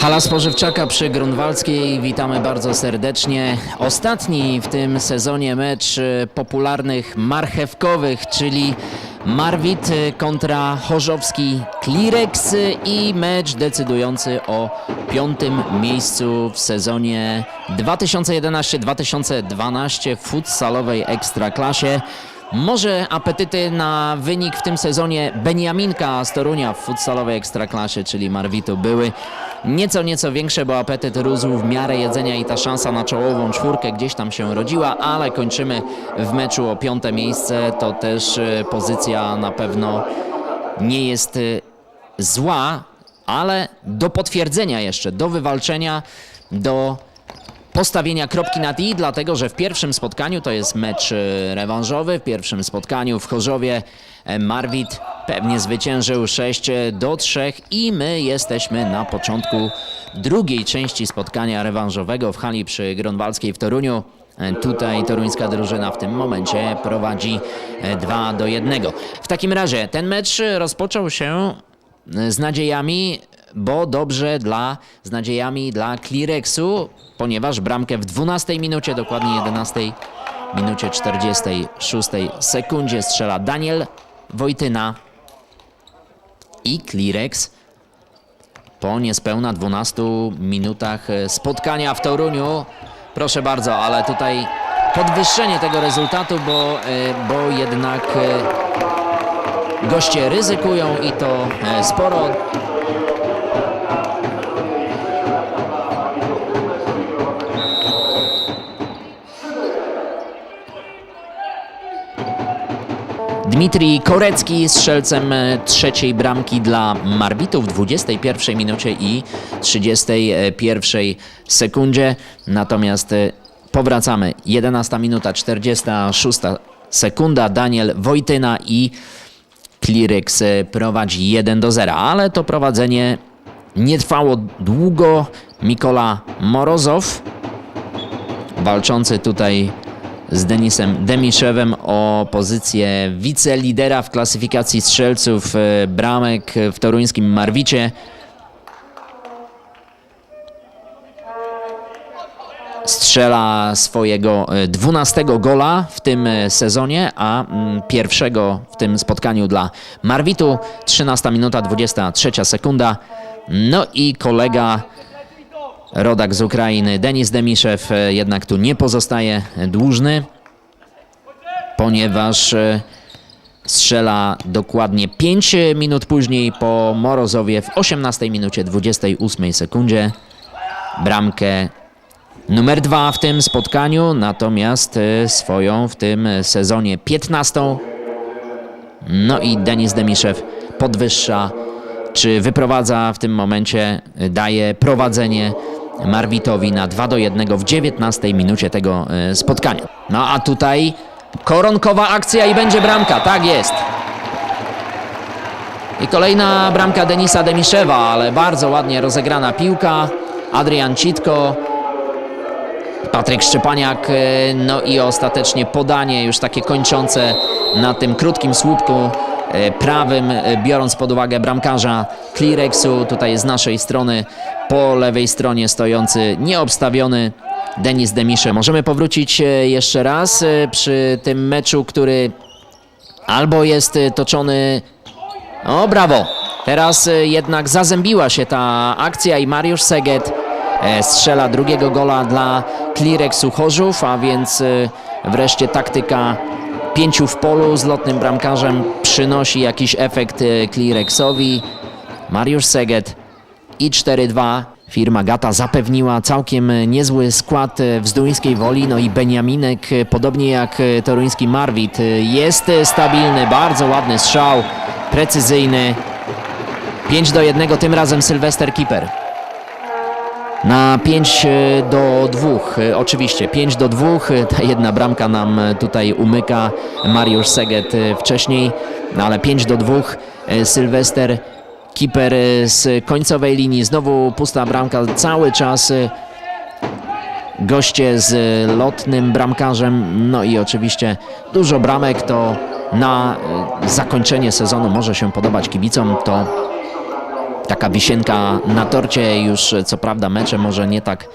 Hala Spożywczaka przy Grunwaldzkiej. Witamy bardzo serdecznie. Ostatni w tym sezonie mecz e, popularnych marchewkowych, czyli Marwit e, kontra Chorzowski Klirex e, i mecz decydujący o piątym miejscu w sezonie 2011-2012 w futsalowej ekstraklasie. Może apetyty na wynik w tym sezonie Beniaminka z Torunia w futsalowej ekstraklasie, czyli Marwitu, były nieco, nieco większe, bo apetyt rósł w miarę jedzenia i ta szansa na czołową czwórkę gdzieś tam się rodziła, ale kończymy w meczu o piąte miejsce. To też e, pozycja na pewno nie jest e, zła, ale do potwierdzenia jeszcze, do wywalczenia, do postawienia kropki nad i, dlatego że w pierwszym spotkaniu to jest mecz e, rewanżowy. W pierwszym spotkaniu w Chorzowie e, Marwit pewnie zwyciężył 6 do 3 i my jesteśmy na początku drugiej części spotkania rewanżowego w hali przy Grunwaldzkiej w Toruniu. Tutaj toruńska drużyna w tym momencie prowadzi 2 do 1. W takim razie ten mecz rozpoczął się z nadziejami, bo dobrze dla, z nadziejami dla Klirexu, ponieważ bramkę w 12 minucie, dokładnie 11 minucie 46 sekundzie strzela Daniel Wojtyna i Klirex po niespełna 12 minutach e, spotkania w Toruniu. Proszę bardzo, ale tutaj podwyższenie tego rezultatu, bo, e, bo jednak e, goście ryzykują i to sporo. Dmitrij Korecki strzelcem e, trzeciej bramki dla Marbitu w 21 minucie i 31 sekundzie. Natomiast e, powracamy. 11 minuta 46 sekunda. Daniel Wojtyna i Kliryks e, prowadzi 1 do 0, ale to prowadzenie nie trwało długo. Mikola Morozow walczący tutaj z Denisem Demiszewem o pozycję wicelidera w klasyfikacji strzelców e, bramek w toruńskim Marwicie. Strzela swojego e, 12 gola w tym e, sezonie, a mm, pierwszego w tym spotkaniu dla Marwitu. 13 minuta 23 sekunda. No i kolega rodak z Ukrainy Denis Demiszew e, jednak tu nie pozostaje dłużny, ponieważ e, strzela dokładnie 5 minut później po Morozowie w 18 minucie 28 sekundzie bramkę numer 2 w tym spotkaniu, natomiast e, swoją w tym sezonie 15. No i Denis Demiszew podwyższa czy wyprowadza w tym momencie, daje prowadzenie Marwitowi na 2 do 1 w 19 minucie tego e, spotkania. No a tutaj koronkowa akcja i będzie bramka, tak jest. I kolejna bramka Denisa Demiszewa, ale bardzo ładnie rozegrana piłka. Adrian Citko, Patryk Szczepaniak, e, no i ostatecznie podanie już takie kończące na tym krótkim słupku prawym, e, biorąc pod uwagę bramkarza Klirexu, tutaj z naszej strony, po lewej stronie stojący nieobstawiony Denis Demisze. Możemy powrócić e, jeszcze raz e, przy tym meczu, który albo jest e, toczony o, brawo! Teraz e, jednak zazębiła się ta akcja i Mariusz Seget e, strzela drugiego gola dla Klirexu Chorzów, a więc e, wreszcie taktyka pięciu w polu z lotnym bramkarzem przynosi jakiś efekt e, Klirexowi. Mariusz Seget i 4-2. Firma Gata zapewniła całkiem niezły skład e, w Zduńskiej Woli, no i Beniaminek, e, podobnie jak e, toruński Marwit, e, jest e, stabilny, bardzo ładny strzał, precyzyjny. 5 do 1, tym razem Sylwester Kiper. Na 5 do 2, oczywiście 5 do 2, ta jedna bramka nam e, tutaj umyka Mariusz Seget e, wcześniej, no ale 5 do 2, e, Sylwester Kiper e, z końcowej linii, znowu pusta bramka, cały czas e, goście z lotnym bramkarzem, no i oczywiście dużo bramek to na e, zakończenie sezonu może się podobać kibicom, to taka wisienka na torcie. Już co prawda mecze może nie tak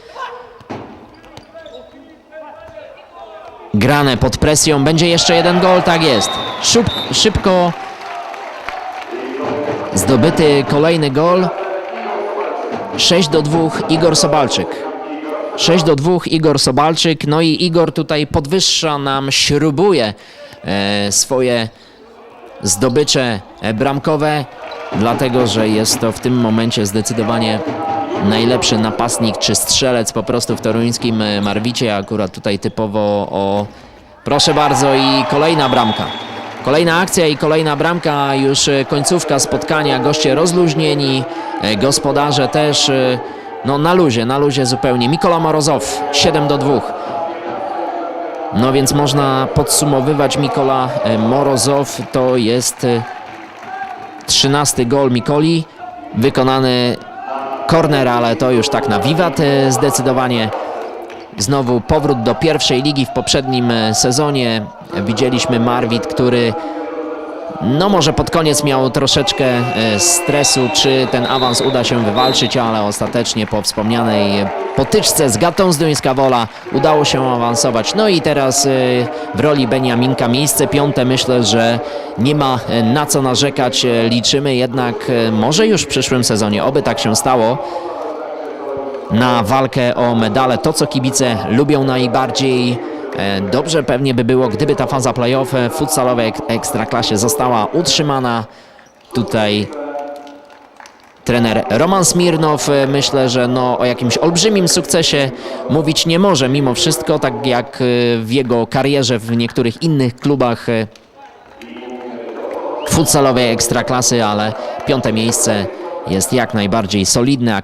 grane pod presją. Będzie jeszcze jeden gol, tak jest. Szub, szybko zdobyty kolejny gol. 6 do 2 Igor Sobalczyk. 6 do 2 Igor Sobalczyk. No i Igor tutaj podwyższa nam, śrubuje e, swoje zdobycze e, bramkowe, dlatego że jest to w tym momencie zdecydowanie najlepszy napastnik czy strzelec po prostu w toruńskim e, Marwicie. Akurat tutaj typowo o. Proszę bardzo, i kolejna bramka. Kolejna akcja i kolejna bramka, już e, końcówka spotkania. Goście rozluźnieni, e, gospodarze też no, na luzie, na luzie zupełnie. Mikola Morozow 7 do 2. No więc można podsumowywać Mikola Morozow. To jest 13 gol Mikoli. Wykonany korner, ale to już tak na wiwat e, zdecydowanie. Znowu powrót do pierwszej ligi w poprzednim e, sezonie. Widzieliśmy Marwit, który no może pod koniec miał troszeczkę e, stresu, czy ten awans uda się wywalczyć, ale ostatecznie po wspomnianej potyczce z Gatą z Duńska Wola udało się awansować. No i teraz e, w roli Beniaminka miejsce piąte myślę, że nie ma e, na co narzekać. Liczymy jednak może już w przyszłym sezonie, oby tak się stało, na walkę o medale. To, co kibice lubią najbardziej. E, Dobrze pewnie by było, gdyby ta faza playoff w futsalowej ek- ekstraklasie została utrzymana. Tutaj trener Roman Smirnow e, myślę, że no, o jakimś olbrzymim sukcesie mówić nie może mimo wszystko, tak jak e, w jego karierze w niektórych innych klubach e, futsalowej ekstraklasy, ale piąte miejsce jest jak najbardziej solidne.